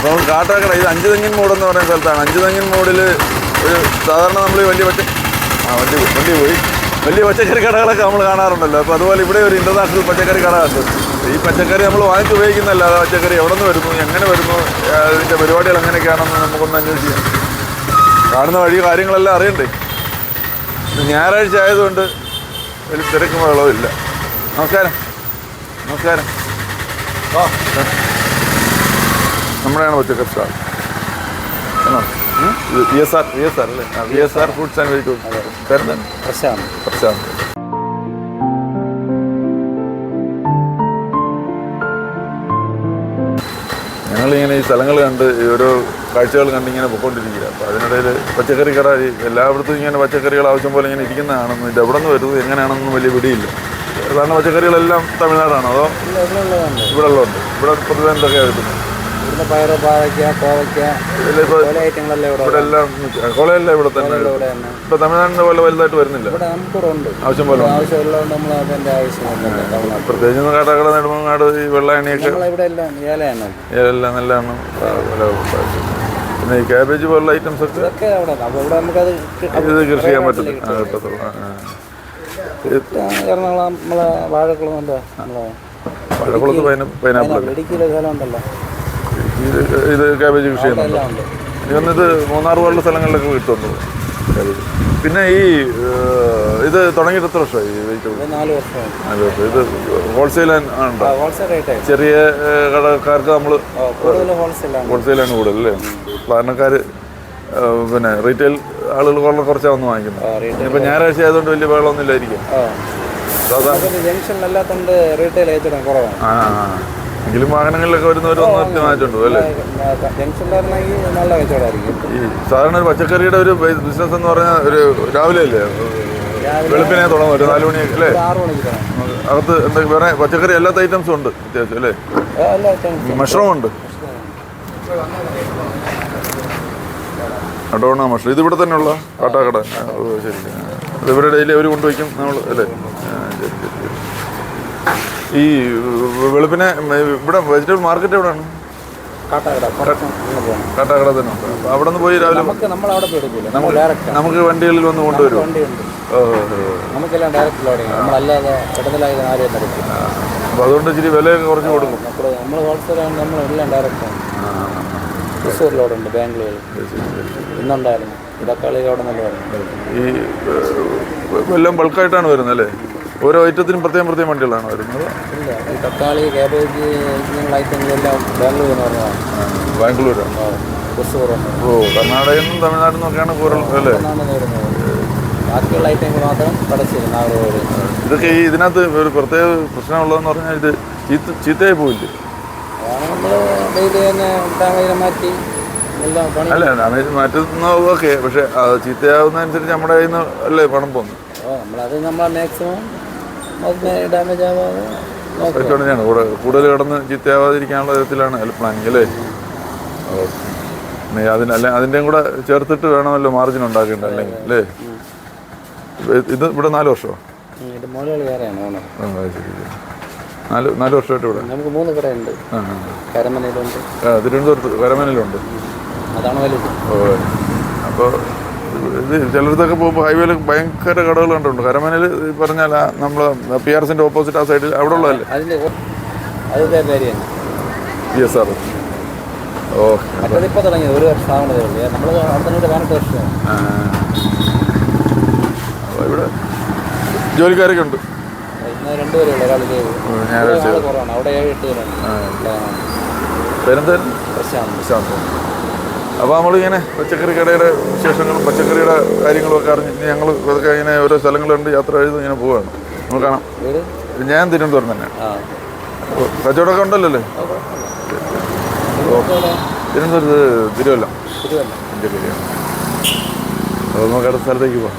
അപ്പോൾ കാട്ടാക്കട ഇത് അഞ്ച് തെങ്ങിൻ മൂട് എന്ന് പറയുന്ന സ്ഥലത്താണ്. അഞ്ച് തെങ്ങിൻ മൂടിൽ ഒരു സാധാരണ നമ്മൾ വലിയ പച്ച ആ വണ്ടി വണ്ടി പോയി. വലിയ പച്ചക്കറി കടകളൊക്കെ നമ്മൾ കാണാറുണ്ടല്ലോ. അപ്പോൾ അതുപോലെ ഇവിടെ ഒരു ഇന്റർനാഷണൽ പച്ചക്കറി കട ഉണ്ട്. ഈ പച്ചക്കറി നമ്മൾ വാങ്ങിച്ച് ഉപയോഗിക്കുന്നതല്ല. ആ പച്ചക്കറി എവിടെ നിന്ന് വരുന്നു എങ്ങനെ വരുന്നു അതിന്റെ പരിപാടികൾ എങ്ങനെയൊക്കെയാണെന്ന് നമുക്കൊന്ന് അന്വേഷിക്കാം കാണുന്ന വഴി കാര്യങ്ങളെല്ലാം അറിയണ്ടേ? ഞായറാഴ്ച ആയതുകൊണ്ട് വലിയ തിരക്കും വളവില്ല നമസ്കാരം. നമസ്കാരം. ആ നമ്മുടെയാണ് പച്ചക്കറി സ്റ്റാൾ ആണോ? V S R V S R അല്ലേ? V S R foods and vegetables പേരെന്താണ് പ്രശ്നമാണ് പ്രശാന്ത്. ഞങ്ങളിങ്ങനെ ഈ സ്ഥലങ്ങൾ കണ്ട് ഈ ഓരോ കാഴ്ചകൾ കണ്ട് ഇങ്ങനെ പൊയ്ക്കൊണ്ടിരിക്കുക അപ്പോൾ അതിനിടയിൽ പച്ചക്കറി കട എല്ലായിടത്തും ഇങ്ങനെ പച്ചക്കറികൾ ആവശ്യം പോലെ ഇങ്ങനെ ഇരിക്കുന്നതാണെന്ന് ഇത് എവിടെ നിന്ന് വരുന്നത് എങ്ങനെയാണെന്നൊന്നും വലിയ പിടിയില്ല. സാധാരണ പച്ചക്കറികളെല്ലാം തമിഴ്നാടാണോ? അതോ ഇവിടെ ഉള്ളതുണ്ട്. ഇവിടെ പൊതുവെ എന്തൊക്കെയാണ് കിട്ടുന്നത് ഇവിടുത്തെ പയറ് പാവയ്ക്ക കോവയ്ക്ക പല ഐറ്റങ്ങളെല്ലാം ഇവിടെ ഇവിടെ എല്ലാം കോളയെല്ലാം ഇവിടെ തന്നെ ഇവിടെ തന്നെ. ഇപ്പോൾ തമിഴ്നാടിന്റെ പോലെ വലുതായിട്ട് വരുന്നില്ല? ഇവിടെ നമുക്കിവിടെ ഉണ്ട് ആവശ്യം പോലെ ഉണ്ട്. ആവശ്യമുള്ളതുകൊണ്ട് നമ്മൾ അതിന്റെ ആവശ്യമൊന്നുമില്ല തമിഴ്നാട്ടിൽ. പ്രത്യേകിച്ച് കാട്ടാക്കട നെടുമങ്ങാട് ഈ വെള്ളായണിയൊക്കെ നമ്മളിവിടെ എല്ലാം ഏലയാണ്. എല്ലാം നല്ലതാണ്. വില. പിന്നെ ഈ ക്യാബേജ് പോലുള്ള ഐറ്റംസ് ഒക്കെ ഇതൊക്കെ അവിടെ അപ്പോൾ ഇവിടെ നമുക്കത് ഇത് കൃഷി ചെയ്യാൻ പറ്റില്ല ആ, കിട്ടത്തുള്ളൂ. ആ, ആ. എറണാകുളം നമ്മളെ വാഴക്കുളം എന്താ? നമ്മളെ പൈനാപ്പിൾ ഇടുക്കിയിലെ സ്ഥലം ഉണ്ടല്ലോ. ഇത് കാബേജ് കൃഷി ചെയ്യുന്നുണ്ട്? ഇത് മൂന്നാർ പോലുള്ള സ്ഥലങ്ങളിലൊക്കെ കിട്ടുന്നു കാബേജ് പിന്നെ ഈ ഇത് തുടങ്ങിയിട്ട് എത്ര വർഷമായി ഈ വെജിറ്റബിൾ നാല് വർഷം. ഇത് ഹോൾസെയിൽ ആണോ ചെറിയ കടക്കാർക്ക് നമ്മൾ ഹോൾസെയിലാണ് കൂടുതൽ അല്ലേ? സാധാരണക്കാർ പിന്നെ റീറ്റെയിൽ ആളുകൾ വളരെ കുറച്ചാണ് വന്ന് വാങ്ങിക്കുന്നത്. ഇപ്പം ഞായറാഴ്ച ആയതുകൊണ്ട് വലിയ ബഹളമൊന്നും ഇല്ലായിരിക്കും സാധാരണ ജംഗ്ഷനിലല്ലാത്തതുകൊണ്ട് റീറ്റെയിൽ ഏറ്റവും കുറവാണ്. ആ. എങ്കിലും വാഹനങ്ങളിലൊക്കെ വരുന്നവർ വന്ന് മാറ്റുണ്ടോ അല്ലേ നല്ല കച്ചവടമായിരിക്കും ഈ സാധാരണ ഒരു പച്ചക്കറിയുടെ ഒരു ബിസിനസ് എന്ന് പറഞ്ഞാൽ ഒരു രാവിലെ അല്ലേ? വെളുപ്പിനെ തുടങ്ങും ഒരു നാല് മണിയൊക്കെ അല്ലേ? അകത്ത് എന്താ വേറെ പച്ചക്കറി എല്ലാ ഐറ്റംസും ഉണ്ട് അത്യാവശ്യം അല്ലേ? മഷ്റൂം ഉണ്ട്. അടോണ മഷ്റൂം ഇത് ഇവിടെ ഉള്ള? കാട്ടാക്കട? ഓ ശരി. ഇത് ഇവരുടെ ഡെയിലി അവർ കൊണ്ടുവയ്ക്കും നമ്മൾ അല്ലേ? ശരി ശരി ശരി. ഈ വെളുപ്പിനെ ഇവിടെ വെജിറ്റബിൾ മാർക്കറ്റ് എവിടെയാണ്? കാട്ടാക്കട തന്നെ അവിടെ നിന്ന് പോയി രാവിലെ നമുക്ക് വണ്ടികളിൽ വന്ന് കൊണ്ടുവരും. നമുക്കെല്ലാം ഡയറക്റ്റ് ലോഡിങ് നമ്മളല്ലാതെ ആരെയും അപ്പോൾ അതുകൊണ്ട് ഇച്ചിരി വിലയൊക്കെ കുറച്ച് കൊടുക്കും. നമ്മൾ ഹോൾസെയിൽ നമ്മളെല്ലാം തൃശ്ശൂർ ലോഡുണ്ട് ഇന്നുണ്ടായിരുന്നു. നല്ല ഈ എല്ലാം ബൾക്കായിട്ടാണ് വരുന്നത് അല്ലേ? ഓരോ ഐറ്റത്തിനും പ്രത്യേകം പ്രത്യേകം വണ്ടികളാണ് വരുന്നത്? ഇല്ല ഈ തക്കാളി കാബേജ് ഇങ്ങനെയുള്ള ഐറ്റങ്ങളെല്ലാം നിന്ന് ബാംഗ്ലൂരാണ് ആ, തൃശ്ശൂറുണ്ട് ഓ കർണാടകയിൽ നിന്നും തമിഴ്നാട്ടിൽ നിന്നൊക്കെയാണ് കൂടുതൽ അല്ലേ? ബാക്കിയുള്ള ഐറ്റങ്ങൾ മാത്രം കടച്ചില്ല നാഗർകോവിൽ ഇതൊക്കെ ഈ ഇതിനകത്ത് ഒരു പ്രത്യേക പ്രശ്നമുള്ളതെന്ന് പറഞ്ഞാൽ ഇത് ചീത്ത ചീത്തയായി പോയില്ലേ നമ്മൾ ഡെയിലി തന്നെ ടാങ്കയിലെ മാറ്റി അല്ല ഡാമേജ് മാറ്റുന്ന ഓക്കെ പക്ഷെ ചീത്തയാവുന്നതനുസരിച്ച് നമ്മുടെ കയ്യിൽ നിന്ന് അല്ലേ പണം പോകുന്നു നമ്മളത് നമ്മൾ മാക്സിമം അതിന് ഡാമേജ് ആവാതെ കൂടുതൽ കിടന്ന് ചീത്തയാവാതിരിക്കാനുള്ള വിധത്തിലാണ് പ്ലാനിങ് അല്ലേ? ഓക്കെ അതിനെ അല്ലെ അതിന്റെയും കൂടെ ചേർത്തിട്ട് വേണമല്ലോ മാർജിൻ ഉണ്ടാക്കേണ്ടത് അല്ലെങ്കിൽ അല്ലേ? ഇത് ഇവിടെ നാല് വർഷമോ. നാല് നാല് വർഷമായിട്ട് ഇവിടെ? നമുക്ക് മൂന്ന് കടയുണ്ട്. കരമനയിലുണ്ട്. തിരുവനന്തപുരത്ത് കരമനയിലുണ്ട്. അതാണ് വലുത്. ഓ അപ്പോൾ ചിലയിടത്തൊക്കെ പോകുമ്പോൾ ഹൈവേയിൽ ഭയങ്കര കടകൾ കണ്ടിട്ടുണ്ട്. കരമനയിൽ പറഞ്ഞാൽ നമ്മൾ പി ആർ എസിന്റെ ഓപ്പോസിറ്റ് ആ സൈഡിൽ അവിടെ ഉള്ളതല്ലേ? സാർ ഇപ്പോൾ തുടങ്ങിയത് ഒരു വർഷം ഉള്ളൂ. നമ്മൾ അവിടെ തന്നെ പതിനെട്ട് വർഷമാണ് അപ്പോൾ ഇവിടെ ജോലിക്കാരൊക്കെ ഉണ്ട്. ഞായറാഴ്ച. പെരുന്തൽ കുറവാണ്. അവിടെ അപ്പോൾ നമ്മളിങ്ങനെ പച്ചക്കറി കടയുടെ വിശേഷങ്ങളും പച്ചക്കറിയുടെ കാര്യങ്ങളും ഒക്കെ അറിഞ്ഞ് ഞങ്ങൾ ഇതൊക്കെ ഇങ്ങനെ ഓരോ സ്ഥലങ്ങളുണ്ട് യാത്ര ചെയ്ത് ഇങ്ങനെ പോവുകയാണ് നമുക്ക് കാണാം. ഞാൻ തിരുവനന്തപുരം തന്നെ. കച്ചവടമൊക്കെ ഉണ്ടല്ലോ അല്ലേ തിരുവനന്തപുരത്ത് തിരുവല്ല. എന്റെ അപ്പോൾ നമുക്ക് അടുത്ത സ്ഥലത്തേക്ക് പോവാം.